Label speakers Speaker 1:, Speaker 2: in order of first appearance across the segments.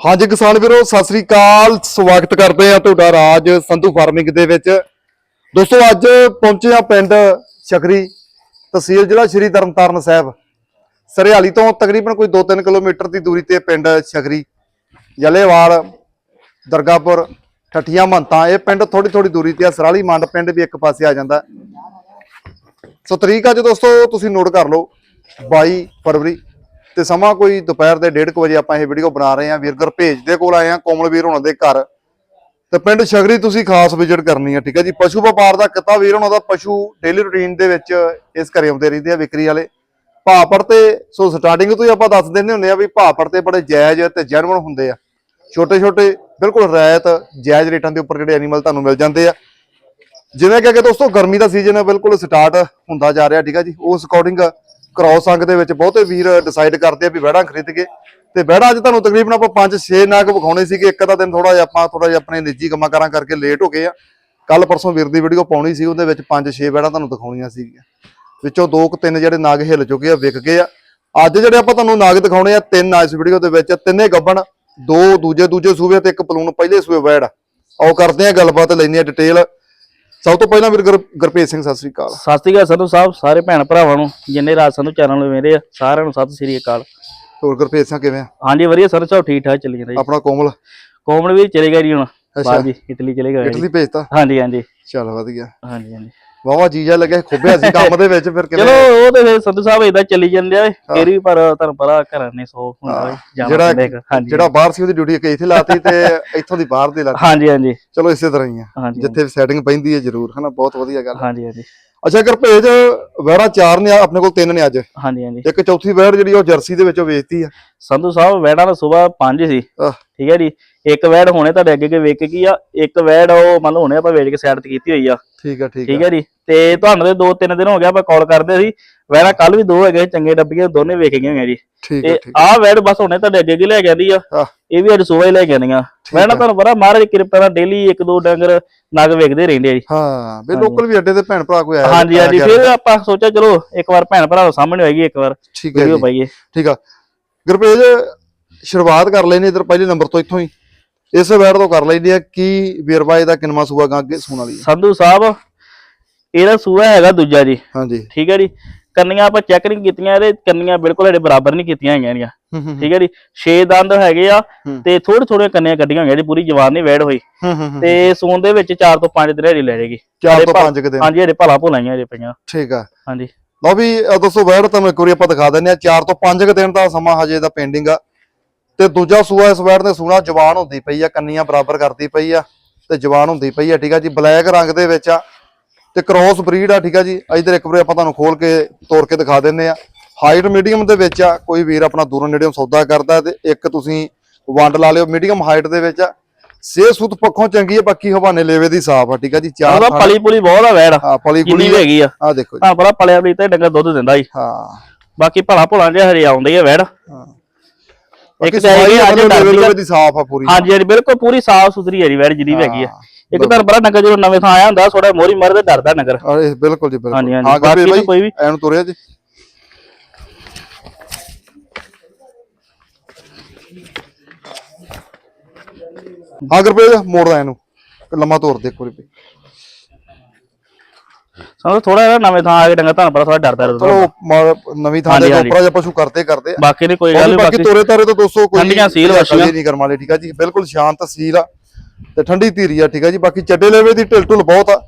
Speaker 1: ਹਾਂਜੀ ਕਿਸਾਨ ਵੀਰੋ, ਸਤਿ ਸ੍ਰੀ ਅਕਾਲ। ਸਵਾਗਤ ਕਰਦੇ ਆ ਤੁਹਾਡਾ ਰਾਜ ਸੰਧੂ ਫਾਰਮਿੰਗ ਦੇ ਵਿੱਚ। ਦੋਸਤੋ, ਅੱਜ ਪਹੁੰਚੇ ਆ ਪਿੰਡ ਸ਼ਕਰੀ ਤਹਿਸੀਲ ਜ਼ਿਲ੍ਹਾ ਸ਼੍ਰੀ ਤਰਨਤਾਰਨ ਸਾਹਿਬ। ਸਰਿਆਲੀ ਤੋਂ ਤਕਰੀਬਨ ਕੋਈ 2-3 ਕਿਲੋਮੀਟਰ ਦੀ ਦੂਰੀ ਤੇ ਪਿੰਡ ਸ਼ਕਰੀ ਜਲੇਵਾਲ ਦਰਗਾਪੁਰ ਠੱਠੀਆਂ, ਮੰਤਾਂ। ਇਹ ਪਿੰਡ ਥੋੜੀ ਥੋੜੀ ਦੂਰੀ ਤੇ ਆ। ਸਰਾਲੀ ਮੰਡ ਪਿੰਡ ਵੀ ਇੱਕ ਪਾਸੇ ਆ ਜਾਂਦਾ। ਸੋ ਤਰੀਕ ਅੱਜ ਦੋਸਤੋ, ਤੁਸੀਂ ਨੋਟ ਕਰ ਲਓ 22 ਫਰਵਰੀ ਤੇ ਸਮਾਂ ਕੋਈ ਦੁਪਹਿਰ ਦੇ 1:30 ਵਜੇ ਆਪਾਂ ਇਹ ਵੀਡੀਓ ਬਣਾ ਰਹੇ ਹਾਂ। ਵੀਰਗਰ ਭੇਜ ਦੇ ਕੋਲ ਆਏ ਆ ਕੋਮਲਵੀਰ ਹੋਣਾ ਦੇ ਘਰ। ਤੇ ਪਿੰਡ ਸ਼ਗਰੀ ਤੁਸੀਂ ਖਾਸ ਵਿਜ਼ਿਟ ਕਰਨੀ ਹੈ ਠੀਕ ਹੈ ਜੀ? ਪਸ਼ੂ ਵਪਾਰ ਦਾ ਕਿੱਤਾ ਵੀਰ ਹੋਣਾ ਦਾ ਪਸ਼ੂ ਡੇਲੀ ਰੂਟੀਨ ਦੇ ਵਿੱਚ ਇਸ ਘਰੇ ਆਉਂਦੇ ਰਹਿੰਦੇ ਆ ਵਿਕਰੀ ਵਾਲੇ। ਭਾਪੜ ਤੇ, ਸੋ ਸਟਾਰਟਿੰਗ ਤੋਂ ਹੀ ਆਪਾਂ ਦੱਸ ਦਿੰਦੇ ਹੁੰਦੇ ਆ ਵੀ ਭਾਪੜ ਤੇ ਬੜੇ ਜਾਇਜ਼ ਤੇ ਜੈਨੂਇਨ ਹੁੰਦੇ ਆ। ਛੋਟੇ ਛੋਟੇ ਬਿਲਕੁਲ ਰਾਇਤ ਜਾਇਜ਼ ਰੇਟਾਂ ਦੇ ਉੱਪਰ ਜਿਹੜੇ ਐਨੀਮਲ ਤੁਹਾਨੂੰ ਮਿਲ ਜਾਂਦੇ ਆ। ਜਿਵੇਂ ਕਿ ਅੱਗੇ ਦੋਸਤੋ, ਗਰਮੀ ਦਾ ਸੀਜ਼ਨ ਬਿਲਕੁਲ ਸਟਾਰਟ ਹੁੰਦਾ ਜਾ ਰਿਹਾ, ਠੀਕ ਆ ਜੀ? ਉਸ ਅਕੋਰਡਿੰਗ ਕ੍ਰੋਸ ਅੰਗ ਦੇ ਵਿੱਚ ਬਹੁਤੇ ਵੀਰ ਡਿਸਾਈਡ ਕਰਦੇ ਆ ਵੀ ਵਹਿੜਾਂ ਖਰੀਦ ਕੇ ਤੇ ਵਹਿੜਾ ਅੱਜ ਤੁਹਾਨੂੰ ਤਕਰੀਬਨ ਆਪਾਂ 5-6 ਨਾਗ ਵਿਖਾਉਣੇ ਸੀਗੇ, ਇੱਕ ਅੱਧਾ ਦਿਨ ਥੋੜਾ ਜਿਹਾ ਆਪਾਂ ਥੋੜਾ ਜਿਹਾ ਆਪਣੇ ਨਿੱਜੀ ਕੰਮਾਂ ਕਾਰਾਂ ਕਰਕੇ ਲੇਟ ਹੋ ਗਏ ਆ। ਕੱਲ ਪਰਸੋਂ ਵੀਰ ਦੀ ਵੀਡੀਓ ਪਾਉਣੀ ਸੀ, ਉਹਦੇ ਵਿੱਚ 5-6 ਵਹਿੜਾਂ ਤੁਹਾਨੂੰ ਦਿਖਾਉਣੀਆਂ ਸੀਗੀਆਂ। ਵਿੱਚੋਂ ਦੋ ਕੁ ਤਿੰਨ ਜਿਹੜੇ ਨਾਗ ਹਿੱਲ ਚੁੱਕੇ ਆ, ਵਿਕ ਗਏ ਆ। ਅੱਜ ਜਿਹੜੇ ਆਪਾਂ ਤੁਹਾਨੂੰ ਨਾਗ ਦਿਖਾਉਣੇ ਆ, ਤਿੰਨ ਆ ਇਸ ਵੀਡੀਓ ਦੇ ਵਿੱਚ, ਤਿੰਨੇ ਗੱਬਣ, ਦੋ ਦੂਜੇ ਦੂਜੇ ਸੂਬੇ ਤੇ ਇੱਕ ਪਲੂਨ ਪਹਿਲੇ ਸੂਬੇ ਵੈੜ ਆਓ ਕਰਦੇ ਆ ਗੱਲਬਾਤ ਲੈਣੀ ਆ ਡਿਟੇਲ ਸਭ ਤੋਂ ਪਹਿਲਾਂ ਵੀਰ ਗੁਰ- ਗੁਰਪ੍ਰੀਤ ਸਿੰਘ ਸਤਿ ਸ੍ਰੀ ਅਕਾਲ।
Speaker 2: ਸਤਿ ਸ਼੍ਰੀ ਅਕਾਲ ਸੰਧੂ ਸਾਹਿਬ ਸਾਰੇ ਭੈਣ ਭਰਾਵਾਂ ਨੂੰ ਜਿੰਨੇ ਰਾਜ ਸੰਧੂ ਚੈਨਲ ਨੂੰ ਮੇਰੇ ਆ ਸਾਰਿਆਂ ਨੂੰ ਸਤਿ ਸ਼੍ਰੀ ਅਕਾਲ।
Speaker 1: ਹੋਰ ਗੁਰਪ੍ਰੀਤ ਸਿੰਘ ਕਿਵੇਂ ਆ?
Speaker 2: ਹਾਂਜੀ ਵਧੀਆ ਸਰ ਸਭ ਠੀਕ ਠਾਕ ਚੱਲੀ ਜਾਂਦਾ ਜੀ।
Speaker 1: ਆਪਣਾ ਕੋਮਲ?
Speaker 2: ਕੋਮਲ ਵੀ ਚਲੇ ਗਿਆ ਜੀ ਹੁਣ ਬਾਹਰ ਜੀ ਇਟਲੀ ਚਲੇ ਗਿਆ
Speaker 1: ਇਟਲੀ ਭੇਜਤਾ?
Speaker 2: ਹਾਂਜੀ ਹਾਂਜੀ।
Speaker 1: ਚੱਲ ਵਧੀਆ।
Speaker 2: ਹਾਂਜੀ ਹਾਂਜੀ।
Speaker 1: ਵਾਵਾ ਜੀਜਾ ਲੱਗਿਆ ਖੁੱਬਿਆ ਸੀ ਕੰਮ ਦੇ ਵਿੱਚ ਫਿਰ
Speaker 2: ਚਲੋ
Speaker 1: ਕਿਵੇਂ
Speaker 2: ਉਹ ਤੇ ਫਿਰ ਸੰਧੂ ਸਾਹਿਬ ਇਦਾਂ ਚੱਲੀ ਜਾਂਦੇ ਆ ਫੇਰ ਵੀ ਪਰ ਤੁਹਾਨੂੰ ਪਤਾ ਘਰਾਂ ਨੇ ਸੌ ਹੁੰਦਾ
Speaker 1: ਜਿਹੜਾ ਜਿਹੜਾ ਬਾਹਰ ਸੀ ਉਹਦੀ ਡਿਊਟੀ ਇੱਥੇ ਲਾਤੀ ਤੇ ਇੱਥੋਂ ਦੀ ਬਾਹਰ ਦੀ ਲਾਤੀ।
Speaker 2: ਹਾਂਜੀ ਹਾਂਜੀ।
Speaker 1: ਚਲੋ ਇਸੇ ਤਰ੍ਹਾਂ ਹੀ ਆ। ਜਿੱਥੇ ਸੈਟਿੰਗ ਪੈਂਦੀ ਹੈ ਜ਼ਰੂਰ ਹਨਾ ਬਹੁਤ ਵਧੀਆ ਗੱਲ
Speaker 2: ਹਾਂਜੀ ਹਾਂਜੀ।
Speaker 1: ਅੱਛਾ ਗੁਰਪ੍ਰੀਤ ਵੈੜਾ ਚਾਰ ਨੇ ਆਪਣੇ ਕੋਲ ਤਿੰਨ ਨੇ ਅੱਜ।
Speaker 2: ਹਾਂਜੀ ਹਾਂਜੀ।
Speaker 1: ਇੱਕ ਚੌਥੀ ਵੈੜ ਜਿਹੜੀ ਉਹ ਜਰਸੀ ਦੇ ਵਿੱਚੋਂ ਵੇਚਤੀ ਆ।
Speaker 2: ਸੰਧੂ ਸਾਹਿਬ ਵੈੜਾਂ ਦਾ ਸਵੇਰ 5 ਸੀ। ਠੀਕ ਹੈ ਜੀ? ਇੱਕ ਵੈੜ ਹੁਣੇ ਤੁਹਾਡੇ ਅੱਗੇ ਅੱਗੇ ਵੇਚ ਕੀ ਆ? ਇੱਕ ਵੈੜ ਉਹ ਮੰਨ ਲਓ ਹੁਣੇ ਆਪਾਂ ਵੇਚ ਕੇ ਸਾਈਡ ਤੇ ਕੀਤੀ ਹੋਈ ਆ।
Speaker 1: ਠੀਕ ਆ ਠੀਕ
Speaker 2: ਹੈ ਜੀ? ਤੇ ਤੁਹਾਨੂੰ ਦੇ ਦੋ ਤਿੰਨ ਦਿਨ ਹੋ ਗਿਆ ਆਪਾਂ ਕਾਲ ਕਰਦੇ ਸੀ। ਵੈੜਾ ਕੱਲ ਵੀ ਦੋ ਹੈਗੇ ਚੰਗੇ ਡੱਬੀਆਂ ਦੋਨੇ ਵੇਖ ਗਏ ਹੋਈਆਂ ਜੀ। ਤੇ ਆਹ ਵੈੜ ਬਸ ਹੁਣੇ ਤੁਹਾਡੇ ਅੱਗੇ ਅੱਗੇ ਲੈ ਕੇ ਆਂਦੀ ਆ। ਇਹ ਵੀ ਅੱਜ ਸਵੇਰ ਹੀ ਲੈ ਕੇ ਆਂਦੀਆਂ ਵੈੜਾ ਤੁਹਾਨੂੰ ਪਤਾ ਮਹਾਰਾਜ ਦੀ ਕਿਰਪਾ ਨਾਲ ਡੇਲੀ ਇੱਕ ਦੋ ਡੰਗਰ ਨਗ ਵੇਖਦੇ ਰਹਿੰਦੇ ਆ ਜੀ।
Speaker 1: ਹਾਂ ਵੀ ਲੋਕਲ ਵੀ ਅੱਡੇ ਤੇ ਭੈਣ ਭਰਾ ਕੋਈ ਆਇਆ
Speaker 2: ਹਾਂਜੀ ਹਾਂਜੀ। ਫਿਰ ਆਪਾਂ ਸੋਚਿਆ ਚਲੋ ਇੱਕ ਵਾਰ ਭੈਣ ਭਰਾ ਸਾਹਮਣੇ ਹੋਏਗੀ ਇੱਕ ਵਾਰ
Speaker 1: ਠੀਕ ਹੈ ਜੀ। ਠੀਕ ਆ। ਗੁਰਪ੍ਰੀਤ ਸ਼ੁਰੂਆਤ ਕਰ ਲੈਣੀ ਇਧਰ ਪਹਿਲੇ ਨੰਬਰ ਤੋਂ ਇੱਥੋਂ ਹੀ। ਇਸ ਵੈੜ ਤੋਂ ਕਰ ਲੈਂਦੇ ਆ ਕੀ ਵੇਰਵਾ ਇਹਦਾ ਕਿੰਨਵਾ ਸੂਆ ਗਾ ਅੱਗੇ ਵਾਲੀ ਆ
Speaker 2: ਸੰਧੂ ਸਾਹਿਬ ਇਹਦਾ ਸੂਆ ਹੈਗਾ ਦੂਜਾ ਜੀ।
Speaker 1: ਹਾਂਜੀ।
Speaker 2: ਠੀਕ ਹੈ ਜੀ। ਕੰਨੀਆਂ ਆਪਾਂ ਚੈੱਕ ਨਹੀਂ ਕੀਤੀਆਂ ਇਹਦੇ ਕੰਨੀਆਂ ਬਿਲਕੁਲ ਇਹਦੇ ਬਰਾਬਰ ਨਹੀਂ ਕੀਤੀਆਂ ਹੈਗੀਆਂ ਇਹਦੀਆਂ। ਠੀਕ ਹੈ ਜੀ। 6 ਦੰਦ ਹੈਗੇ ਆ। ਤੇ ਥੋੜੇ ਥੋੜੇ ਕੰਨੀਆਂ ਕੱਢੀਆਂ ਹੋਈਆਂ ਜੀ ਪੂਰੀ ਜਵਾਨ ਨਹੀਂ ਵੈੜ ਹੋਈ। ਤੇ ਸੂਣ ਦੇ ਵਿੱਚ 4 ਤੋਂ 5 ਦਿਨ ਲੈ ਜਾਏਗੀ।
Speaker 1: ਚਾਰ
Speaker 2: ਇਹਦੇ
Speaker 1: ਤੋਂ
Speaker 2: ਭਾ-
Speaker 1: ਪੰਜ ਕੁ ਦਿਨ।
Speaker 2: ਹਾਂਜੀ ਇਹਦੇ ਭਲਾ ਭੁਲਾਈਆਂ ਇਹਦੇ ਪਈਆਂ।
Speaker 1: ਠੀਕ ਆ।
Speaker 2: ਹਾਂਜੀ।
Speaker 1: ਲਓ ਵੀ ਦੋਸਤੋ ਵੈੜ ਤੁਹਾਨੂੰ ਇੱਕ ਵਾਰੀ ਆਪਾਂ ਦਿਖਾ ਦਿੰਦੇ ਆ 4 ਤੋਂ 5 ਕੁ ਦਿਨ ਦਾ ਸਮਾਂ ਹਜੇ ਦਾ ਪੈਂਡਿੰਗ ਆ। ਤੇ ਦੂਜਾ ਸੂਆ ਇਸ ਵੈੜ ਦੇ ਸੂਣਾ ਜਵਾਨ ਹੁੰਦੀ ਪਈ ਆ ਕੰਨੀਆਂ ਬਰਾਬਰ ਕਰਦੀ ਪਈ ਆ ਤੇ ਜਵਾਨ ਹੁੰਦੀ ਪਈ ਆ ਠੀਕ ਆ ਜੀ ਬਲੈਕ ਰੰਗ ਦੇ ਵਿੱਚ ਆ ਤੇ ਕ੍ਰੋਸ ਬਰੀਡ ਆ ਠੀਕ ਆ ਜੀ ਇਧਰ ਇੱਕ ਵਾਰੀ ਆਪਾਂ ਤੁਹਾਨੂੰ ਖੋਲ ਕੇ ਤੋੜ ਕੇ ਦਿਖਾ ਦਿੰਦੇ ਆ। ਹਾਈਟ ਮੀਡੀਅਮ ਦੇ ਵਿੱਚ ਆ ਕੋਈ ਵੀਰ ਆਪਣਾ ਦੂਰੋਂ ਨੇੜਿਓਂ ਸੌਦਾ ਕਰਦਾ ਤੇ ਇੱਕ ਤੁਸੀਂ ਵੰਡ ਲਾ ਲਿਓ ਮੀਡੀਅਮ ਹਾਈਟ ਦੇ ਵਿੱਚ ਆ। ਸੇ ਸੁਤ ਪੱਖੋਂ ਚੰਗੀ ਆ ਬਾਕੀ ਹਵਾਨੇ ਲੇਵੇ ਦੀ ਸਾਫ਼ ਆ ਠੀਕ ਆ ਜੀ ਚਾਰ
Speaker 2: ਉਹਦਾ ਪਲੀ ਪੁਲੀ ਬਹੁਤ ਆ ਵੈੜ।
Speaker 1: ਹਾਂ ਪਲੀ
Speaker 2: ਵੀ ਹੈਗੀ ਆ।
Speaker 1: ਆ ਦੇਖੋ ਜੀ।
Speaker 2: ਤਾਂ ਪਤਾ ਪਲਿਆ ਵੀ ਤੇ ਡੰਗਰ ਦੁੱਧ ਦਿੰਦਾ ਜੀ।
Speaker 1: ਹਾਂ।
Speaker 2: ਬਾਕੀ ਭਲਾ ਭੁਲਾ ਜਿਹਾ ਹਰੇ ਆਉਂਦੇ ਆ ਵੈੜ।
Speaker 1: ਹਾਂ।
Speaker 2: ਇੱਕ ਤਾਂ ਹੈਗੀ ਅੱਜ ਆ।
Speaker 1: ਦੀ ਸਾਫ਼ ਆ ਪੂਰੀ
Speaker 2: ਹਾਂਜੀ ਹਾਂਜੀ ਬਿਲਕੁਲ ਪੂਰੀ ਸਾਫ਼ ਸੁਥਰੀ ਹੈ ਜੀ ਵੈੜ ਜਿੰਨੀ ਵੀ ਹੈਗੀ ਆ ਇੱਕ ਤਾਂ ਬੜਾ ਨਗਰ ਜਦੋਂ ਨਵੇਂ ਥਾਂ ਆਇਆ ਹੁੰਦਾ ਥੋੜਾ ਮੋਰੀ ਮਰਦੇ ਡਰਦਾ ਨਗਰ
Speaker 1: ਬਿਲਕੁਲ ਜੀ ਬਿਲਕੁਲ। ਹਾਂ
Speaker 2: ਬਾਕੀ ਕੋਈ ਵੀ-
Speaker 1: ਐਨ ਤੁਰਿਆ ਜੀ ਹਾਂ ਗੁਰਪ੍ਰੀਤ ਮੋੜ ਦਾ ਇਹਨੂੰ ਲੰਮਾ ਤੋਰ ਦੇ ਇੱਕ ਵਾਰੀ।
Speaker 2: ਸਾਨੂੰ ਥੋੜਾ ਜਿਹਾ ਨਵੇਂ ਥਾਂ ਆ ਕੇ ਡੰਗਰ ਤੁਹਾਨੂੰ ਪਤਾ ਥੋੜਾ ਡਰਦਾ ਰਹਿੰਦਾ
Speaker 1: ਚਲੋ ਮ- ਨਵੀਂ ਥਾਂ ਦੇ
Speaker 2: ਹਾਂਜੀ,
Speaker 1: ਉੱਪਰ ਜੇ ਪਸ਼ੂ ਕਰਦੇ ਕਰਦੇ ਆ।
Speaker 2: ਬਾਕੀ ਨਹੀਂ ਕੋਈ ਗੱਲ ਨੀ,
Speaker 1: ਬਾਕੀ
Speaker 2: ਬਾਕੀ
Speaker 1: ਤੋਰੇ ਤਾਰੇ ਤਾਂ ਦੋਸਤੋ ਕੋਈ
Speaker 2: ਠੰਡੀਆਂ ਸੀਲ ਵਛੀਆਂ।
Speaker 1: ਨਹੀਂ ਕਰਮ ਵਾਲੇ ਠੀਕ ਆ ਜੀ? ਬਿਲਕੁਲ ਸ਼ਾਂਤ ਸੀਲ ਆ ਤੇ ਠੰਡੀ ਧੀਰੀ ਆ ਠੀਕ ਆ ਜੀ? ਬਾਕੀ ਚੱਡੇ ਲੈਵੇ ਦੀ ਢਿਲ ਢੁਲ ਬਹੁਤ ਆ।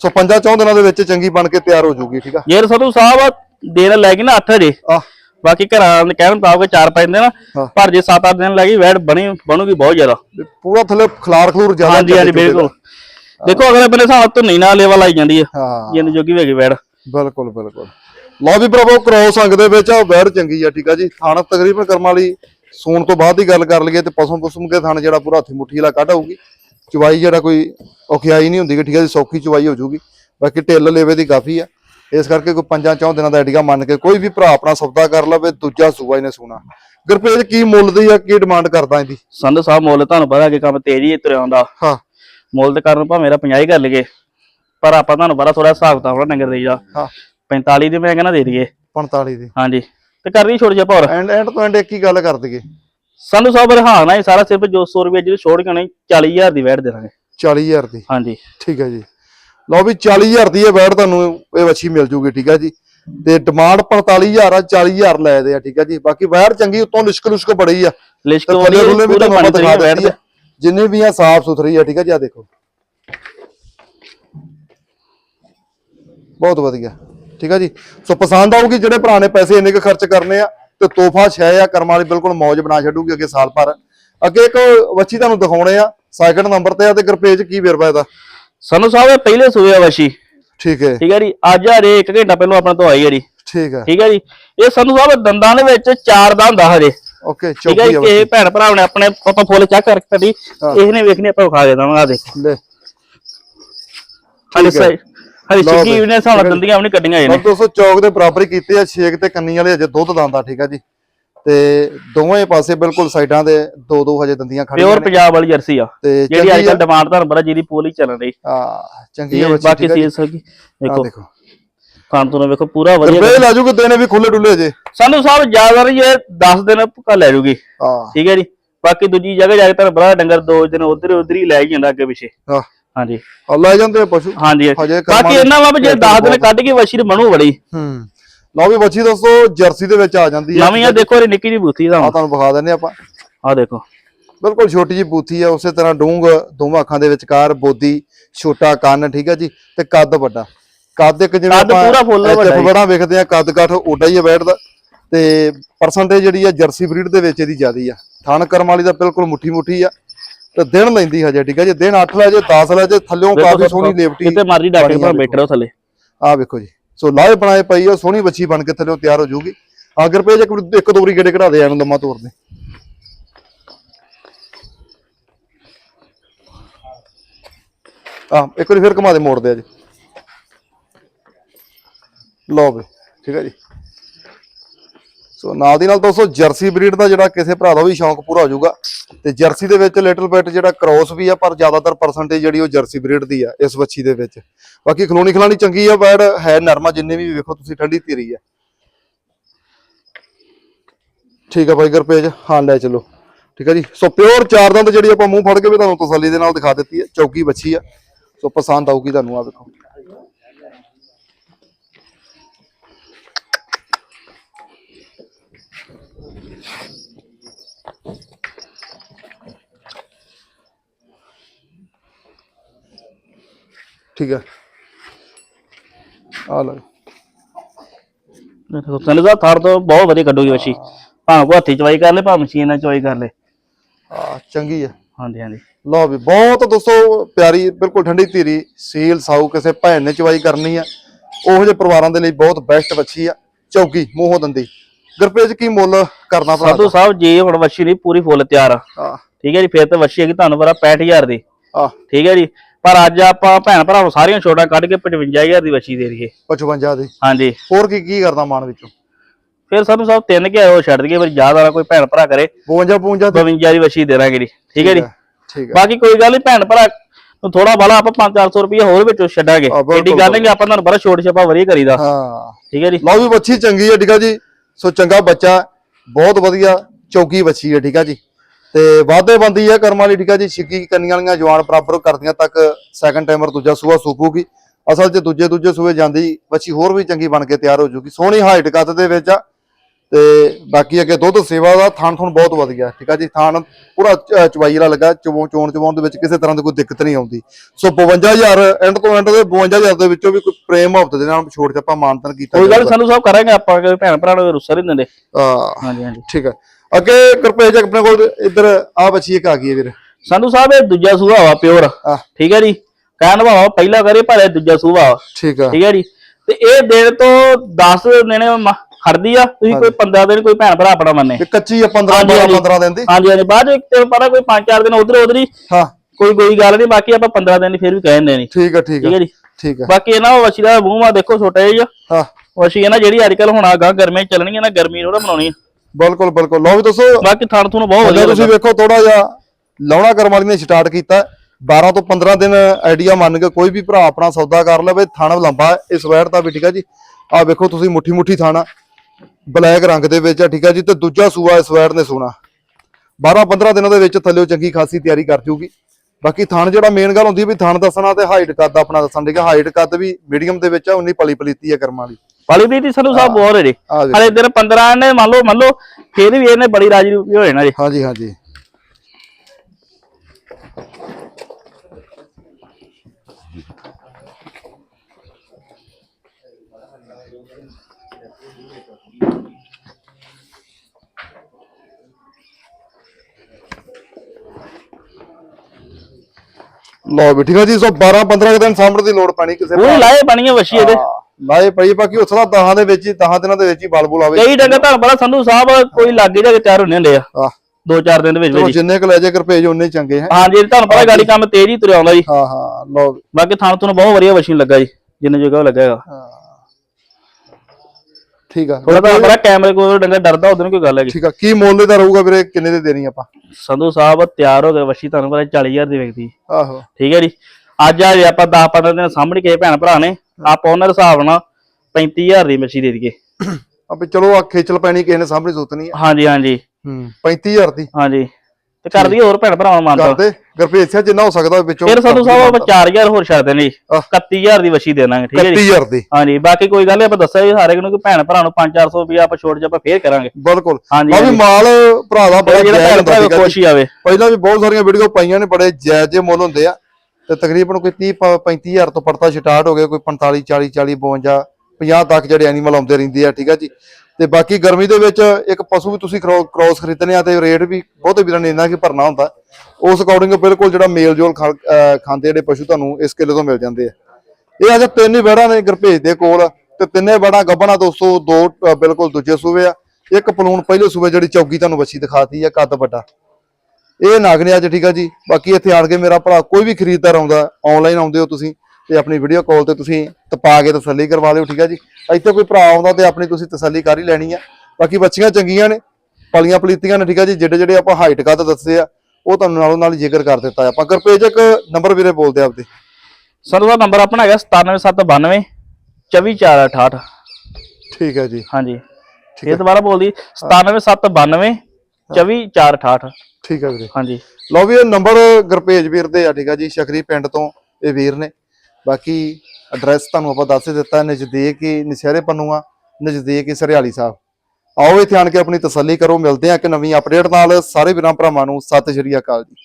Speaker 1: ਸੋ ਪੰਜਾਂ ਚੌਂ ਦਿਨਾਂ ਦੇ ਵਿੱਚ ਚੰਗੀ ਬਣ ਕੇ ਤਿਆਰ ਹੋ ਜਾਊਗੀ ਠੀਕ ਆ?
Speaker 2: ਜੇ ਸੰਧੂ ਸਾਹਿਬ ਦਿਨ ਲੈ ਗਈ ਨਾ 8 ਵਜੇ
Speaker 1: ਆ
Speaker 2: ਬਾਕੀ ਘਰਾਂ ਦੇ ਕਹਿਣ ਮੁਤਾਬਕ 4-5 ਦਿਨ
Speaker 1: ਹਾਂ।
Speaker 2: ਪਰ ਜੇ 7-8 ਦਿਨ ਲੱਗੀ ਵੈੜ ਬਣੀ ਬਣੂਗੀ ਬਹੁਤ ਜ਼ਿਆਦਾ।
Speaker 1: ਪੂਰਾ ਥੱਲੇ ਖਲਾਰ ਖਲੂਰ ਜ਼ਿਆਦਾ
Speaker 2: ਹਾਂਜੀ ਹਾਂਜੀ ਬਿਲਕੁਲ। ਦੇਖੋ ਅਗਲੇ ਬੰਨੇ ਹਿਸਾਬ ਤੋਂ ਨਹੀਂ ਨਾਲ ਲੈਵਲ ਆਈ ਜਾਂਦੀ ਹੈ
Speaker 1: ਹਾਂ।
Speaker 2: ਜਿੰਦ ਜੋਗੀ ਹੈਗੀ ਵੈੜ
Speaker 1: ਬਿਲਕੁਲ ਬਿਲਕੁਲ। ਲਓ ਵੀ ਭਰਾਵੋ ਕ੍ਰੋਸ ਅੰਗ ਦੇ ਵਿੱਚ ਆ ਵੈਰ ਚੰਗੀ ਆ ਠੀਕ ਆ ਜੀ। ਥਣ ਤਕਰੀਬਨ ਕਰਮ ਵਾਲੀ ਸੂਣ ਤੋਂ ਬਾਅਦ ਦੀ ਗੱਲ ਕਰ ਲਈਏ ਤੇ ਪਸ਼ੂ ਪਸ਼ੂ ਕੇ ਥਣ ਜਿਹੜਾ ਪੂਰਾ ਹੱਥੀ ਮੁੱਠੀ ਵਾਲਾ ਕੱਢ ਆਊਗੀ। ਚਵਾਈ ਜਿਹੜਾ ਕੋਈ ਔਖਿਆਈ ਨਹੀਂ ਹੁੰਦੀ ਠੀਕ ਆ ਜੀ ਸੌਖੀ ਚਵਾਈ ਹੋ ਜਾਊਗੀ। ਬਾਕੀ ਢਿੱਲ ਲੇਵੇ ਦੀ ਕਾਫੀ ਆ। ਇਸ ਕਰਕੇ ਕੋਈ ਪੰਜਾਂ ਚੌਂ ਦਿਨਾਂ ਦਾ ਆਈਡੀਆ ਮੰਨ ਕੇ ਕੋਈ ਵੀ ਭਰਾ ਆਪਣਾ ਸੌਦਾ ਕਰ ਲਵੇ ਦੂਜਾ ਸੂਆ ਇਹਨੇ ਸੂਣਾ। ਗੁਰਪ੍ਰੀਤ ਕੀ ਮੁੱਲ ਦੀ ਆ ਕੀ ਡਿਮਾਂਡ ਕਰਦਾ ਇਹਦੀ?
Speaker 2: ਸੰਧ ਸਾਹਿਬ ਮੁੱਲ ਤੁਹਾਨੂੰ ਪਤਾ ਕਿ ਕੰਮ ਤੇਜ਼ ਤੁਰਿਆ ਆਉਂਦਾ
Speaker 1: ਹਾਂ।
Speaker 2: ਮੁੱਲ ਤੇ ਕਰਨ ਭਾਵੇਂ ਮੇਰਾ 50 ਹੀ ਕਰ ਲਈਏ ਪਰ ਆਪਾਂ ਤੁਹਾਨੂੰ ਪਤਾ ਥੋੜਾ ਹਿਸਾਬ ਕਿਤਾਬ ਨਾਲ ਨੰਗਰ ਦੇਈਦਾ
Speaker 1: ਹਾਂ
Speaker 2: 45 ਦੇ ਮੈਂ ਕਹਿੰਦਾ ਦੇ ਦਈਏ।
Speaker 1: 45 ਦੀ।
Speaker 2: ਹਾਂਜੀ। ਤੇ ਕਰਨੀ ਛੋੜ ਜਿਹਾ ਭੌਰ।
Speaker 1: ਐਂਡ ਐਂਡ ਤੋਂ ਐਂਡ ਇੱਕ ਹੀ ਗੱਲ ਕਰ ਦਈਏ।
Speaker 2: ਸਾਨੂੰ ਸਭ ਰਹਾਨਾ ਹੈ ਸਾਰਾ ਸਿਰਫ ਜੋ 100 ਰੁਪਏ ਜਿਹੜੀ ਛੋੜ ਕੇ ਨਹੀਂ 40000 ਦੀ ਵੈਟ ਦੇਵਾਂਗੇ
Speaker 1: 40000 ਦੀ।
Speaker 2: ਹਾਂਜੀ।
Speaker 1: ਠੀਕ ਹੈ ਜੀ। ਲਓ ਵੀ 40000 ਦੀ ਇਹ ਬੈਡ ਤੁਹਾਨੂੰ ਇਹ ਵੱਛੀ ਮਿਲ ਜੂਗੀ ਠੀਕ ਹੈ ਜੀ। ਤੇ ਡਿਮਾਂਡ 45000 ਆ 40000 ਲੈ ਦੇ ਆ ਠੀਕ ਹੈ ਜੀ। ਬਾਕੀ ਵਾਇਰ ਚੰਗੀ ਉਤੋਂ ਲਿਸ਼ਕ ਲੁਸ਼ਕ ਬੜੀ ਆ।
Speaker 2: ਲਿਸ਼ਕ
Speaker 1: ਤੇ
Speaker 2: ਵਾਲੀ ਪੂਰੇ
Speaker 1: ਆਪਾਂ ਦਿਖਾ
Speaker 2: ਵੈਟ
Speaker 1: ਜਿੰਨੀ ਵੀ ਆ ਸਾਫ਼ ਸੁਥਰੀ ਆ ਠੀਕ ਹੈ ਜੀ ਆ ਦੇਖੋ। ਬਹੁਤ ਵਧੀਆ ਠੀਕ ਹੈ ਜੀ। ਸੋ ਪਸੰਦ ਆਊਗੀ ਜਿਹੜੇ ਭਰਾ ਨੇ ਪੈਸੇ ਇੰਨੇ ਕੁ ਖਰਚ ਕਰਨੇ ਆ ਤੇ ਤੋਹਫਾ ਛੇ ਆ ਕਰਮ ਵਾਲੀ ਬਿਲਕੁਲ ਮੌਜ ਬਣਾ ਛੱਡੂਗੀ ਅੱਗੇ ਸਾਲ ਭਰ। ਅੱਗੇ ਇੱਕ ਵੱਛੀ ਤੁਹਾਨੂੰ ਦਿਖਾਉਣੇ ਆ ਸੈਕਿੰਡ ਨੰਬਰ ਤੇ ਆ ਤੇ ਗਰਪੇਜ ਕੀ ਵੇਰਵਾ ਇਹਦਾ?
Speaker 2: ਸਾਨੂੰ ਸਾਹਿਬ ਪਹਿਲੇ ਸੂਏ ਆ ਵਸ਼ੀ
Speaker 1: ਠੀਕ ਹੈ।
Speaker 2: ਠੀਕ ਹੈ ਜੀ ਅੱਜ ਹਰੇ 1 ਘੰਟਾ ਪਹਿਲਾਂ ਆਪਣੇ ਤੋਂ ਆਈ ਹੈ ਜੀ।
Speaker 1: ਠੀਕ ਹੈ।
Speaker 2: ਠੀਕ ਹੈ ਜੀ ਇਹ ਸਾਨੂੰ ਸਾਹਿਬ ਦੰਦਾਂ ਦੇ ਵਿੱਚ ਚਾਰ ਦਾ ਹੁੰਦਾ ਹਜੇ।
Speaker 1: ਓਕੇ
Speaker 2: ਹੈ
Speaker 1: ਚੌਕੀ ਆ
Speaker 2: ਕਿਸੇ ਭੈਣ ਭਰਾ ਨੇ ਆਪਣੇ ਆਪਾਂ ਫੁੱਲ ਚੈੱਕ ਕਰਕੇ ਕਦੀ
Speaker 1: ਹਾਂ।
Speaker 2: ਇਹਨੇ ਵੇਖਣੀ ਆਪਾਂ ਵਿਖਾ ਦੇ ਦਵਾਂਗਾ ਦੇਖ।
Speaker 1: ਲੈ।
Speaker 2: ਹਲੇ
Speaker 1: ਹੈ।
Speaker 2: ਸਹੀ ਹਲੇ
Speaker 1: ਲਓ
Speaker 2: ਚੁੱਕੀ
Speaker 1: ਬਈ,
Speaker 2: ਨੇ ਸਾਡਾ ਦੰਦੀਆਂ ਵੀ ਨਹੀਂ ਕੱਢੀਆਂ ਇਹਨੇ।
Speaker 1: ਦੋਸਤੋ ਚੌਕ ਦੇ ਬਰਾਬਰ ਹੀ ਕੀਤੇ ਆ ਛੇਕ ਤੇ ਕੰਨੀ ਵਾਲੇ ਅਜੇ ਦੁੱਧ ਦੰਦਾ ਠੀਕ ਆ ਜੀ। ਤੇ ਦੋਵੇਂ ਪਾਸੇ ਬਿਲਕੁਲ ਸਾਈਡਾਂ ਦੇ ਦੋ ਦੋ ਹਜੇ ਦੰਦੀਆਂ ਖੜੀਆਂ
Speaker 2: ਪਿਓਰ
Speaker 1: ਨੇ।
Speaker 2: ਪੰਜਾਬ ਵਾਲੀ ਜਰਸੀ ਆ।
Speaker 1: ਤੇ
Speaker 2: ਜਿਹੜੀ ਅੱਜ ਕੱਲ ਡਿਮਾਂਡ ਤੁਹਾਨੂੰ ਪਤਾ ਜਿਹਦੀ ਪੋਲੀ ਚੱਲਣ ਰਹੀ
Speaker 1: ਆ ਚੰਗੀ ਆ
Speaker 2: ਇਹ
Speaker 1: ਬੱਚੀ
Speaker 2: ਬਾਕੀ
Speaker 1: ਠੀਕ ਆ ਜੀ।
Speaker 2: ਸੀਸ ਸਕੀ
Speaker 1: ਆ
Speaker 2: ਦੇਖੋ।
Speaker 1: ਦੇਖੋ।
Speaker 2: ਖਾਣ ਤੋਂ ਵੇਖੋ ਪੂਰਾ ਵਧੀਆ
Speaker 1: ਰੁਪਏ ਲੈ ਜੂਗੇ ਦਿਨੇ ਵੀ ਖੁੱਲੇ ਡੁੱਲੇ ਜੇ।
Speaker 2: ਸਾਨੂੰ ਸਾਹਿਬ ਜ਼ਿਆਦਾ ਨਹੀਂ ਇਹ 10 ਦਿਨ ਭੁੱਖਾ ਲੈ ਜੂਗੀ।
Speaker 1: ਆ
Speaker 2: ਠੀਕ ਹੈ ਜੀ। ਬਾਕੀ ਦੂਜੀ ਜਗ੍ਹਾ ਜਾ ਕੇ ਤੁਹਾਨੂੰ ਬੜਾ ਡੰਗਰ ਦੋ ਦਿਨ ਉਧਰ ਉਧਰ ਹੀ ਲੈ ਹੀ ਜਾਂਦਾ ਅੱਗੇ ਪਿੱਛੇ।
Speaker 1: ਆ
Speaker 2: ਹਾਂਜੀ।
Speaker 1: ਆ ਲੈ ਜਾਂਦੇ ਪਸ਼ੂ।
Speaker 2: ਹਾਂਜੀ। ਬਾਕੀ ਇਹਨਾਂ ਵਾ ਜੇ 10 ਦਿਨ ਕੱਢ ਕੇ ਵਸ਼ੀ ਬਣੂ ਬੜੀ।
Speaker 1: ਹੂੰ। ਲਓ ਵੀ ਬੱਚੀ ਦੋਸਤੋ ਜਰਸੀ ਦੇ ਵਿੱਚ ਆ ਜਾਂਦੀ ਆ।
Speaker 2: ਨਵੀਂ ਆ ਦੇਖੋ ਇਹ ਨਿੱਕੀ ਜੀ ਬੂਥੀ ਦਾ
Speaker 1: ਆ ਤੁਹਾਨੂੰ ਵਿਖਾ ਦਿੰਦੇ ਆਪਾਂ।
Speaker 2: ਆ ਦੇਖੋ।
Speaker 1: ਬਿਲਕੁਲ ਛੋਟੀ ਜੀ ਬੂਥੀ ਆ ਉਸੇ ਤਰ੍ਹਾਂ ਡੂੰਗ ਦੋਵਾਂ ਅੱਖਾਂ ਦੇ ਵਿਚਕਾਰ ਬੋਦੀ ਛੋਟਾ ਕੰਨ ਠੀਕ ਆ ਜੀ ਤੇ ਕੱਦ ਵੱਡਾ। ਕੱਦ ਇੱਕ ਜਿਵੇਂ
Speaker 2: ਕੱਦ ਪੂਰਾ ਫੁੱਲ ਵੱਡਾ ਜੀ।
Speaker 1: ਬੜਾ ਵੇਖਦੇ ਆ ਕੱਦ ਕਾਠ ਓਡਾ ਹੀ ਆ ਬੈਠਦਾ। ਤੇ ਪਰਸੈਂਟੇਜ ਜਿਹੜੀ ਆ ਜਰਸੀ ਬਰੀਡ ਦੇ ਵਿੱਚ ਇਹਦੀ ਜ਼ਿਆਦੀ ਆ। ਥਣ ਕਰਮ ਵਾਲੀ ਦਾ ਬਿਲਕੁਲ ਮੁੱਠੀ ਮੁੱਠੀ ਆ। ਤੇ ਦਿਨ ਲੈਂਦੀ ਹਜੇ ਠੀਕ ਆ ਜੀ? ਦਿਨ 8 ਲੈ ਜੇ 10 ਲੈ ਜੇ ਥੱਲਿਓਂ ਕਾਫੀ ਸੋਹਣੀ ਲੇਵਟੀ
Speaker 2: ਕਿਤੇ ਮਰਜ਼ੀ ਡਾਕੇ
Speaker 1: ਬਣੀ ਆ
Speaker 2: ਬੈਠੇ ਰਹੋ ਥੱਲੇ।
Speaker 1: ਆ ਵੇਖੋ ਜੀ। ਸੋ ਲਾਏ ਬਣਾਏ ਪਈ ਆ ਸੋਹਣੀ ਬੱਚੀ ਬਣ ਕੇ ਥੱਲਿਓਂ ਤਿਆਰ ਹੋ ਜਾਊਗੀ। ਅਗਰ ਪੇਜ ਇੱਕ ਇੱਕ ਦੋ ਵਾਰੀ ਗੇੜੇ ਕਢਾ ਦੇ ਇਹਨੂੰ ਲੰਮਾ ਤੋੜ ਦੇ। ਆ ਇੱਕ ਵਾਰੀ ਫਿਰ ਘੁਮਾ ਦੇ ਮੋੜ ਦੇ ਆ ਜੀ ਲਓ ਬਈ ਠੀਕ ਹੈ ਜੀ। ਸੋ ਨਾਲ ਦੀ ਨਾਲ ਦੋਸਤੋ, ਜਰਸੀ ਬਰੀਡ ਦਾ ਜਿਹੜਾ ਕਿਸੇ ਭਰਾ ਦਾ ਵੀ ਸ਼ੌਂਕ ਪੂਰਾ ਹੋ ਜਾਊਗਾ। ਤੇ ਜਰਸੀ ਦੇ ਵਿੱਚ ਲਿਟਲ ਬਿਟ ਜਿਹੜਾ ਕ੍ਰੋਸ ਵੀ ਆ, ਪਰ ਜ਼ਿਆਦਾਤਰ ਪਰਸੈਂਟੇਜ ਜਿਹੜੀ ਉਹ ਜਰਸੀ ਬਰੀਡ ਦੀ ਆ, ਇਸ ਵੱਛੀ ਦੇ ਵਿੱਚ। ਬਾਕੀ ਖਲੋਣੀ ਖਲਾਣੀ ਚੰਗੀ ਆ ਬੈਡ ਹੈ ਨਰਮਾ, ਜਿੰਨੇ ਵੀ ਵੇਖੋ ਤੁਸੀਂ, ਠੰਡੀ ਧੀਰੀ ਆ। ਠੀਕ ਆ ਭਾਈ ਗਰਪੇਜ, ਹਾਂ, ਲੈ ਚਲੋ। ਠੀਕ ਆ ਜੀ। ਸੋ ਪਿਓਰ ਚਾਰ ਦੰਦ ਜਿਹੜੀ ਆਪਾਂ ਮੂੰਹ ਫੜ ਕੇ ਵੀ ਤੁਹਾਨੂੰ ਤਸੱਲੀ ਦੇ ਨਾਲ ਦਿਖਾ ਦਿੱਤੀ ਹੈ ਚੌਕੀ ਬੱਚੀ ਆ। ਸੋ ਪਸੰਦ ਆਊਗੀ ਤੁਹਾਨੂੰ ਆ ਵੇਖੋ। ਠੀਕ ਆ ਆ ਲਓ।
Speaker 2: ਸਾਨੂੰ ਸਾਹਿਬ ਥਾਰ ਤੋਂ ਬਹੁਤ ਵਧੀਆ ਕੱਢੂਗੀ ਵਸ਼ੀ ਭਾਵੇਂ ਕੋ ਹੱਥੀ ਚਵਾਈ ਕਰ ਲੈ ਭਾਵੇਂ ਮਸ਼ੀਨ ਨਾਲ ਚਵਾਈ ਕਰ ਲੈ।
Speaker 1: ਆ ਚੰਗੀ ਆ
Speaker 2: ਹਾਂਜੀ ਹਾਂਜੀ।
Speaker 1: ਲਓ ਵੀ ਬਹੁਤ ਦੋਸਤੋ ਪਿਆਰੀ ਬਿਲਕੁਲ ਠੰਡੀ ਧੀਰੀ ਸੀਲ ਸਾਊ ਕਿਸੇ ਭੈਣ ਨੇ ਚਵਾਈ ਕਰਨੀ ਆ। ਉਹੋ ਜਿਹੇ ਪਰਿਵਾਰਾਂ ਦੇ ਲਈ ਬਹੁਤ ਬੈਸਟ ਬੱਚੀ ਆ। ਚੌਕੀ ਮੂੰਹੋਂ ਦੰਦੀ। ਗੁਰਪ੍ਰੀਤ ਕੀ ਮੁੱਲ ਕਰਨਾ ਭਰਾ
Speaker 2: ਸਾਧੂ ਸਾਹਿਬ ਜੇ ਹੁਣ ਵਸ਼ੀ ਨਹੀਂ ਪੂਰੀ ਫੁੱਲ ਤਿਆਰ ਆ। ਠੀਕ ਹੈ ਜੀ ਫਿਰ ਤਾਂ ਵਸ਼ੀ ਹੈਗੀ ਤੁਹਾਨੂੰ ਪਤਾ 65000 ਦੀ।
Speaker 1: ਆ
Speaker 2: ਠੀਕ ਹੈ ਜੀ ਪਰ ਅੱਜ ਆਪਾਂ ਭੈਣ ਭਰਾ ਨੂੰ ਸਾਰੀਆਂ ਛੋਟਾਂ ਕੱਢ ਕੇ 55000 ਦੀ ਵਸ਼ੀ ਦੇ ਦਈਏ।
Speaker 1: 55 ਦੀ?
Speaker 2: ਹਾਂਜੀ।
Speaker 1: ਹੋਰ ਕੀ ਕੀ ਕਰਦਾ ਮਾਨ ਵਿੱਚੋਂ?
Speaker 2: ਫਿਰ ਸਾਨੂੰ ਸਾਹਿਬ ਤਿੰਨ ਕੇ ਉਹ ਛੱਡ ਦਈਏ ਫਿਰ ਜ਼ਿਆਦਾ ਕੋਈ ਭੈਣ ਭਰਾ ਕਰੇ।
Speaker 1: 52 52 ਦੀ
Speaker 2: 52 ਦੀ ਵਸ਼ੀ ਦੇ ਦਾਂਗੇ ਜੀ। ਠੀਕ ਹੈ ਜੀ।
Speaker 1: ਠੀਕ ਹੈ
Speaker 2: ਬਾਕੀ ਕੋਈ ਗੱਲ ਨਹੀਂ ਭੈਣ ਭਰਾ ਨੂੰ ਥੋੜਾ ਬਾਲਾ ਆਪਾਂ 5-400 ਰੁਪਏ ਹੋਰ ਵਿੱਚੋਂ ਛੱਡਾਂਗੇ।
Speaker 1: ਹਾਂ,
Speaker 2: ਏਡੀ ਗੱਲ ਨਹੀਂ ਆਪਾਂ ਤੁਹਾਨੂੰ ਬੜਾ ਛੋਟ ਛਪਾ ਵਧੀਆ ਕਰੀਦਾ।
Speaker 1: ਹਾਂ।
Speaker 2: ਠੀਕ ਹੈ ਜੀ।
Speaker 1: ਲਓ ਵੀ ਬੱਚੀ ਚੰਗੀ ਹੈ ਠੀਕ ਆ ਜੀ। ਸੋ ਚੰਗਾ ਬੱਚਾ ਬਹੁਤ ਵਧੀਆ ਚੌਕੀ ਬੱਚੀ ਹੈ ਠੀਕ ਆ ਜੀ। ਤੇ ਵਾਧੇ ਬੰਦੀ ਹੈ ਕਰਮ ਵਾਲੀ ਠੀਕ ਆ ਜੀ? ਛਿੱਕੀ ਕੰਨੀਆਂ ਵਾਲੀਆਂ ਜਵਾਨ ਬਰਾਬਰ ਕਰਦੀਆਂ ਤੱਕ ਸੈਕੰਡ ਟਾਈਮਰ ਦੂਜਾ ਸੂਆ ਸੂਪੂਗੀ ਅਸਲ 'ਚ ਦੂਜੇ ਦੂਜੇ ਸੂਏ ਜਾਂਦੀ ਬੱਚੀ ਹੋਰ ਵੀ ਚੰਗੀ ਬਣ ਕੇ ਤਿਆਰ ਹੋ ਜੂਗੀ। ਸੋਹਣੀ ਹਾਈਟ ਕੱਦ ਦੇ ਵਿੱਚ ਆ। ਤੇ ਬਾਕੀ ਅੱਗੇ ਦੁੱਧ ਸੇਵਾ ਦਾ ਥਾਣ ਥੁਣ ਬਹੁਤ ਵਧੀਆ ਠੀਕ ਆ ਜੀ? ਥਾਣ ਪੂਰਾ ਚਵਾਈ ਵਾਲਾ ਲੱਗਾ ਚੋਂ ਚੋਣ ਚਵਾਉਣ ਦੇ ਵਿੱਚ ਕਿਸੇ ਤਰ੍ਹਾਂ ਦੀ ਕੋਈ ਦਿੱਕਤ ਨਹੀਂ ਆਉਂਦੀ। ਸੋ 52000 ਐਂਡ ਤੋਂ ਐਂਡ ਦੇ 52000 ਦੇ ਵਿੱਚੋਂ ਵੀ ਕੋਈ ਪ੍ਰੇਮ ਹਫ਼ਤੇ ਦੇ ਨਾਲ ਛੋੜ ਕੇ ਆਪਾਂ ਮਾਨਤਨ ਕੀਤਾ
Speaker 2: ਕੋਈ ਗੱਲ ਸਾਨੂੰ ਸਭ ਕਰਾਂਗੇ ਆਪਾਂ ਭੈਣ ਭਰਾ ਨੂੰ ਰੁੱਸਾ ਨਹੀਂ ਦਿੰਦੇ।
Speaker 1: ਆ
Speaker 2: ਹਾਂਜੀ ਹਾਂਜੀ।
Speaker 1: ਠੀਕ ਹੈ ਅੱਗੇ ਗੁਰਪ੍ਰੀਤ ਜੀ ਆਪਣੇ ਕੋਲ ਇੱਧਰ ਆ ਬੱਚੀ ਇੱਕ ਆ ਗਈ ਹੈ ਵੀਰ।
Speaker 2: ਸੰਧੂ ਸਾਹਿਬ ਇਹ ਦੂਜਾ ਸੂਆ ਵਾ ਪਿਓਰ। ਠੀਕ ਹੈ ਜੀ? ਕਹਿਣ ਭਾਵਾ ਪਹਿਲਾ ਕਰੇ ਪਰ ਇਹ ਦੂਜਾ ਵਾ।
Speaker 1: ਠੀਕ ਆ।
Speaker 2: ਠੀਕ ਹੈ ਜੀ? ਤੇ ਇਹ ਦਿਨ ਤੋਂ 10 ਦਿਨ ਮ- ਖੜਦੀ ਆ। ਤੁਸੀਂ ਕੋਈ 15 ਦਿਨ ਕੋਈ ਭੈਣ ਭਰਾ ਆਪਣਾ ਮੰਨੇ।
Speaker 1: ਤੇ ਕੱਚੀ ਆ 15
Speaker 2: ਹਾਂਜੀ,
Speaker 1: 12
Speaker 2: ਹਾਂਜੀ।
Speaker 1: 15 ਦਿਨ ਦੀ।
Speaker 2: ਹਾਂਜੀ ਹਾਂਜੀ। ਬਾਅਦ ਵਿੱਚ ਤੈਨੂੰ ਪਤਾ ਕੋਈ 5-4 ਦਿਨ ਉਧਰ ਉਧਰ ਹੀ
Speaker 1: ਹਾਂ।
Speaker 2: ਕੋਈ ਕੋਈ ਗੱਲ ਨਹੀਂ ਬਾਕੀ ਆਪਾਂ 15 ਦਿਨ ਦੀ ਫਿਰ ਵੀ ਕਹਿ ਦਿੰਦੇ ਨਹੀਂ
Speaker 1: ਠੀਕ ਆ ਠੀਕ
Speaker 2: ਠੀਕ
Speaker 1: ਆ
Speaker 2: ਹੈ ਜੀ?
Speaker 1: ਠੀਕ ਆ।
Speaker 2: ਬਾਕੀ ਇਹਨਾਂ ਵਸ਼ੀ ਦਾ ਮੂੰਹ ਮਾ ਦੇਖੋ ਛੋਟਾ ਜਿਹਾ।
Speaker 1: ਹਾਂ।
Speaker 2: ਵਸ਼ੀ ਹੈ ਨਾ ਜਿਹੜੀ ਅੱਜ ਕੱਲ ਹੁਣ ਆਗਾ ਗਰਮੀ ਚੱਲਣੀ ਹੈ ਨਾ ਗਰਮੀ ਥੋੜਾ ਬਣਾਉਣੀ ਆ।
Speaker 1: ਬਿਲਕੁਲ ਬਿਲਕੁਲ। ਲਓ ਵੀ ਦੱਸੋ
Speaker 2: ਬਾਕੀ ਥਣ ਥੁਣ ਬਹੁਤ ਵਧੀਆ
Speaker 1: ਤੁਸੀਂ ਵੇਖੋ ਥੋੜਾ ਜਿਹਾ ਲਾਉਣਾ ਕਰਮ ਵਾਲੀ ਨੇ ਸਟਾਰਟ ਕੀਤਾ। 12 ਤੋਂ 15 ਦਿਨ ਆਈਡੀਆ ਮੰਨ ਕੇ ਕੋਈ ਵੀ ਭਰਾ ਆਪਣਾ ਸੌਦਾ ਕਰ ਲਵੇ ਥਣ ਲੰਬਾ ਹੈ, ਇਸ ਵੈਟ ਦਾ ਵੀ ਠੀਕ ਆ ਜੀ। ਆ ਵੇਖੋ ਤੁਸੀਂ ਮੁੱਠੀ ਮੁੱਠੀ ਥਾਣਾ। ਬਲੈਕ ਰੰਗ ਦੇ ਵਿੱਚ ਆ ਠੀਕ ਆ ਜੀ। ਤੇ ਦੂਜਾ ਸੂਆ ਇਸ ਵੈਟ ਨੇ ਸੋਨਾ 12 15 ਦਿਨਾਂ ਦੇ ਵਿੱਚ ਥੱਲਿਓ ਚੰਗੀ ਖਾਸੀ ਤਿਆਰੀ ਕਰ ਜੂਗੀ। ਬਾਕੀ ਥਣ ਜਿਹੜਾ ਮੇਨ ਗੱਲ ਹੁੰਦੀ ਹੈ ਵੀ ਥਣ ਦੱਸਣਾ ਤੇ ਹਾਈਟ ਕੱਦ ਆਪਣਾ ਦੱਸਣ ਠੀਕ ਹੈ ਹਾਈਟ ਕੱਦ ਵੀ ਮੀਡੀਅਮ ਦੇ ਵਿੱਚ ਆ ਉਨੀ ਪਲੀ ਪਲੀਤੀ ਆ ਕਰਮਾਂ ਵਾਲੀ
Speaker 2: ਜੀ।
Speaker 1: ਆ ਜੀ
Speaker 2: ਹਲੇ ਦਿਨ 15 ਨੇ ਮੰਨ ਲਓ ਮੰਨ ਲਓ ਫੇਰ ਵੀ ਇਹਨੇ ਬੜੀ ਰਾਜੀ ਰੂਪੀ ਹੋ ਜਾਣਾ ਜੀ।
Speaker 1: ਹਾਂਜੀ ਹਾਂਜੀ। ਲੋ ਵੀ ਠੀਕ ਆ ਜੀ ਸੋ 12 15 ਦਿਨ ਸਾਂਭਣ ਦੀ ਲੋੜ ਪੈਣੀ ਕਿਸੇ
Speaker 2: ਉਹ ਲਾਏ ਬਣੀਆਂ ਵਸ਼ੀ ਇਹਦੇ।
Speaker 1: ਲਾਏ ਪਈ ਬਾਕੀ ਉੱਥੇ ਦਾ ਦਹਾਂ ਦੇ ਵਿੱਚ ਹੀ ਦਹਾਂ ਦਿਨਾਂ ਦੇ ਵਿੱਚ ਹੀ ਬਲ ਬੁਲ ਆਵੇ
Speaker 2: ਕਈ ਡੰਗਰ ਤੁਹਾਨੂੰ ਪਤਾ ਸੰਧੂ ਸਾਹਿਬ ਕੋਈ ਲਾਗੇ ਜਾ ਕੇ ਤਿਆਰ ਹੁੰਦੇ ਹੁੰਦੇ ਆ।
Speaker 1: ਆਹ
Speaker 2: ਦੋ ਚਾਰ ਦਿਨ ਦੇ ਵਿੱਚ
Speaker 1: ਚਲੋ
Speaker 2: ਵਿੱਚ ਹੀ।
Speaker 1: ਜਿੰਨੇ ਕੁ ਲੈ ਜੇ ਕਰ ਭੇਜ ਉਨੇ ਹੀ ਚੰਗੇ ਹੈ।
Speaker 2: ਹਾਂਜੀ ਤੁਹਾਨੂੰ ਪਤਾ ਗਾੜੀ ਕੰਮ ਤੇਜ਼ ਹੀ ਤੁਰਿਆ ਆਉਂਦਾ ਜੀ।
Speaker 1: ਹਾਂ ਹਾਂ ਲੋ
Speaker 2: ਬਾਕੀ ਥਾਂ ਤੁਹਾਨੂੰ ਬਹੁਤ ਵਧੀਆ ਵਸ਼ੀ ਲੱਗਾ ਜੀ ਜਿੰਨੇ ਜਗ੍ਹਾ ਲੱਗਾ ਹੈਗਾ।
Speaker 1: ਠੀਕ ਆ।
Speaker 2: ਥੋੜਾ ਤਾਂ ਬੜਾ ਕੈਮਰੇ ਕੋਲ ਡੰਗਰ ਡਰਦਾ ਉਦੋਂ ਕੋਈ ਗੱਲ ਹੈਗੀ।
Speaker 1: ਠੀਕ ਆ। ਕੀ ਮੁੱਲ ਦਾ ਰਹੂਗਾ ਵੀਰੇ? ਕਿੰਨੇ ਦੇ ਦੇਣੀ ਆਪਾਂ?
Speaker 2: ਸੰਧੂ ਸਾਹਿਬ ਤਿਆਰ ਹੋ ਗਏ ਵਸ਼ੀ ਤੁਹਾਨੂੰ ਪਤਾ 40000 ਦੀ ਵਿਕਦੀ।
Speaker 1: ਆਹੋ।
Speaker 2: ਠੀਕ ਹੈ ਜੀ। ਅੱਜ ਆ ਜੇ ਆਪਾਂ 10 15 ਦਿਨ ਸਾਹਮਣੇ ਕਿਸੇ ਭੈਣ ਭਰਾ ਨੇ ਆਪਾਂ ਉਹਨਾਂ ਦੇ ਹਿਸਾਬ ਨਾਲ 35000 ਦੀ ਮੱਛੀ ਦੇ ਦਈਏ।
Speaker 1: ਆਪੇ ਚਲੋ ਆ ਖੇਚਲ ਪੈਣੀ ਕਿਸੇ ਨੇ ਸਾਹਮਣੇ ਸੁੱਤਣੀ ਆ।
Speaker 2: ਹਾਂਜੀ ਹਾਂਜੀ।
Speaker 1: ਹੂੰ 35000 ਦੀ।
Speaker 2: ਹਾਂਜੀ। ਤੇ ਕਰ ਦਈਏ ਹੋਰ ਭੈਣ ਭਰਾਵਾਂ ਨੂੰ ਮੰਨਤਾ
Speaker 1: ਕਰਦੇ। ਗੁਰਪ੍ਰੀਤ ਸਿੰਘ ਜਿੰਨਾ ਹੋ ਸਕਦਾ ਵਿੱਚੋਂ
Speaker 2: ਫਿਰ ਸੰਧੂ ਸਾਹਿਬ ਆਪਾਂ 4000 ਹੋਰ ਛੱਡ ਦੇਣੇ। ਜੀ
Speaker 1: ਆਹ।
Speaker 2: 31000 ਦੀ ਵਸ਼ੀ ਦੇ ਦਾਂਗੇ ਠੀਕ ਹੈ ਜੀ?
Speaker 1: 31000 ਦੀ।
Speaker 2: ਹਾਂਜੀ ਬਾਕੀ ਕੋਈ ਗੱਲ ਨਹੀਂ ਆਪਾਂ ਦੱਸਿਆ ਜੀ ਸਾਰੇ ਨੂੰ ਕਿ ਭੈਣ ਭਰਾ ਨੂੰ 5-400 ਰੁਪਏ ਆਪਾਂ ਛੋੜ ਜੇ ਆਪਾਂ ਫੇਰ ਕਰਾਂਗੇ।
Speaker 1: ਬਿਲਕੁਲ।
Speaker 2: ਹਾਂਜੀ
Speaker 1: ਵੀ
Speaker 2: ਹਾਂਜੀ।
Speaker 1: ਮਾਲ ਭਰਾ ਦਾ ਬੜਾ
Speaker 2: ਜਿਹੜਾ ਭੈਣ ਭਰਾ ਖੁਸ਼ ਆਵੇ।
Speaker 1: ਪਹਿਲਾਂ ਵੀ ਬਹੁਤ ਸਾਰੀਆਂ ਵੀਡੀਓ ਪਾਈਆਂ ਨੇ ਬੜੇ ਜਾਇਜ਼ ਜਿਹੇ ਮੁੱਲ ਹੁੰਦੇ ਆ। ਤੇ ਤਕਰੀਬਨ ਕੋਈ 30 ਪ- 35000 ਤੋਂ ਪੜਤਾ ਸਟਾਰਟ ਹੋ ਗਿਆ, ਕੋਈ 45 40 40 52 50 ਤੱਕ ਜਿਹੜੇ ਐਨੀਮਲ ਆਉਂਦੇ ਰਹਿੰਦੇ ਆ, ਠੀਕ ਆ ਜੀ। ਤੇ ਬਾਕੀ ਗਰਮੀ ਦੇ ਵਿੱਚ ਇੱਕ ਪਸ਼ੂ ਵੀ ਤੁਸੀਂ ਕ੍ਰੋਸ ਖਰੀਦਣੇ ਆ ਤੇ ਰੇਟ ਵੀ ਬਹੁਤੇ ਵੀਰਾਂ ਨੇ ਇੰਨਾ ਕਿ ਭਰਨਾ ਹੁੰਦਾ। ਉਸ ਅਕੋਰਡਿੰਗ ਬਿਲਕੁਲ ਜਿਹੜਾ ਮੇਲ ਜੋਲ ਖਾ- ਅਹ ਖਾਂਦੇ ਜਿਹੜੇ ਪਸ਼ੂ ਤੁਹਾਨੂੰ ਇਸ ਕਿਲੇ ਤੋਂ ਮਿਲ ਜਾਂਦੇ ਆ। ਇਹ ਅਜੇ ਤਿੰਨ ਹੀ ਵੜਾ ਨੇ ਗੁਰਭੇਜ ਦੇ ਕੋਲ, ਤੇ ਤਿੰਨੇ ਵੜਾ ਗੱਬਣਾ ਦੋਸਤੋ ਦੋ ਬਿਲਕੁਲ ਦੂਜੇ ਸੂਬੇ ਆ। ਇੱਕ ਪਲੂਣ ਪਹਿਲੇ ਸੂਬੇ ਜਿਹੜੀ ਚੌਗੀ ਤੁਹਾਨੂੰ ਬੱਚੀ ਦਿਖਾਤੀ ਆ, ਕੱਦ ਵੱਡਾ। ਇਹ ਨਾਗਨੇ ਅੱਜ ਠੀਕ ਆ ਜੀ। ਬਾਕੀ ਇੱਥੇ ਆਣ ਕੇ ਮੇਰਾ ਭਰਾ ਕੋਈ ਵੀ ਖਰੀਦਦਾਰ ਆਉਂਦਾ ਆਨਲਾਈਨ ਆਉਂਦੇ ਹੋ ਤੁਸੀਂ ਤੇ ਆਪਣੀ ਵੀਡੀਓ ਕਾਲ ਤੇ ਤੁਸੀਂ ਤਪਾ ਕੇ ਤਸੱਲੀ ਕਰਵਾ ਲਿਓ ਠੀਕ ਆ ਜੀ। ਇੱਥੇ ਕੋਈ ਭਰਾ ਆਉਂਦਾ ਤੇ ਆਪਣੀ ਤੁਸੀਂ ਤਸੱਲੀ ਕਰ ਹੀ ਲੈਣੀ ਆ। ਬਾਕੀ ਬੱਚੀਆਂ ਚੰਗੀਆਂ ਨੇ ਪਲੀਆਂ ਪਲੀਤੀਆਂ ਨੇ ਠੀਕ ਆ ਜੀ। ਜਿਹੜੇ ਜਿਹੜੇ ਆਪਾਂ ਹਾਈਟ ਕੱਦ ਦੱਸੇ ਆ ਉਹ ਤੁਹਾਨੂੰ ਨਾਲੋਂ ਨਾਲ ਜ਼ਿਕਰ ਕਰ ਦਿੱਤਾ ਆਪਾਂ ਗੁਰਪੇਜ ਇੱਕ ਨੰਬਰ ਵੀਰੇ ਬੋਲਦੇ ਆਪਦੇ।
Speaker 2: ਸਰ ਦਾ ਨੰਬਰ ਆਪਣਾ ਹੈਗਾ 97792 24468
Speaker 1: ਠੀਕ ਹੈ ਜੀ।
Speaker 2: ਹਾਂਜੀ। ਇਹ ਦੁਬਾਰਾ ਬੋਲਦੀ 97792 24468
Speaker 1: ਠੀਕ ਹੈ ਵੀਰੇ।
Speaker 2: ਹਾਂਜੀ।
Speaker 1: ਲਓ ਵੀ ਇਹ ਨੰਬਰ ਗੁਰਪੇਜ ਵੀਰ ਦੇ ਆ ਠੀਕ ਆ ਜੀ ਸ਼ਕਰੀ ਪਿੰਡ ਤੋਂ ਇਹ ਵੀਰ ਨੇ। ਬਾਕੀ ਐਡਰੈਸ ਤੁਹਾਨੂੰ ਆਪਾਂ ਦੱਸ ਦਿੱਤਾ ਨਜ਼ਦੀਕ ਹੀ ਨਸ਼ਹਿਰੇ ਪੰਨੂਆ ਨਜ਼ਦੀਕ ਹੀ ਸਰਿਆਲੀ ਸਾਹਿਬ। ਆਓ ਇੱਥੇ ਆਣ ਕੇ ਆਪਣੀ ਤਸੱਲੀ ਕਰੋ ਮਿਲਦੇ ਆ ਕਿ ਨਵੀਂ ਅਪਡੇਟ ਨਾਲ। ਸਾਰੇ ਵੀਰਾਂ ਭਰਾਵਾਂ ਨੂੰ ਸਤਿ ਸ਼੍ਰੀ ਅਕਾਲ ਜੀ।